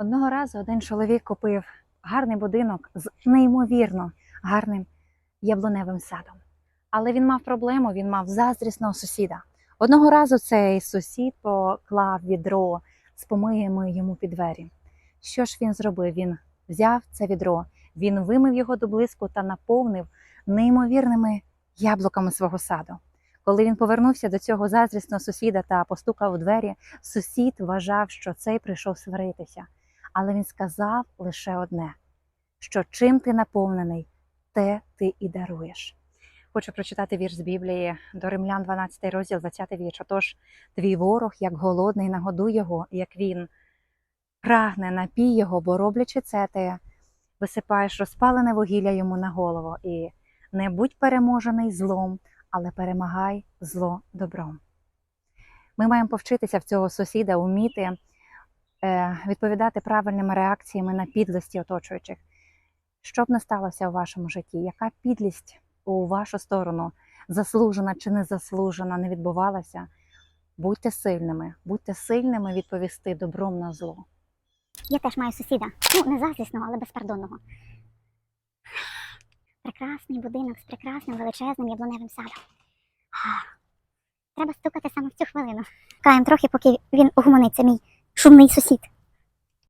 Одного разу один чоловік купив гарний будинок з неймовірно гарним яблуневим садом. Але він мав проблему, він мав заздрісного сусіда. Одного разу цей сусід поклав відро з помиями йому під двері. Що ж він зробив? Він взяв це відро, він вимив його до блиску та наповнив неймовірними яблуками свого саду. Коли він повернувся до цього заздрісного сусіда та постукав у двері, сусід вважав, що цей прийшов сваритися. Але він сказав лише одне: що чим ти наповнений, те ти і даруєш. Хочу прочитати вірш з Біблії до Римлян, 12 розділ, 20 вірш. Отож, твій ворог, як голодний, нагодуй його, як він прагне, напій його, бо роблячи це, ти висипаєш розпалене вугілля йому на голову, і не будь переможений злом, але перемагай зло добром. Ми маємо повчитися в цього сусіда, вміти е, відповідати правильними реакціями на підлості оточуючих. Що б не сталося у вашому житті, яка підлість у вашу сторону, заслужена чи незаслужена, не відбувалася, будьте сильними, будьте сильними відповісти добром на зло. Я теж маю сусіда. Ну, не заздрісного, але безпардонного. Прекрасний будинок з прекрасним величезним яблуневим садом. Треба стукати саме в цю хвилину. Каєм трохи, поки він угомониться, мій шумний сусід.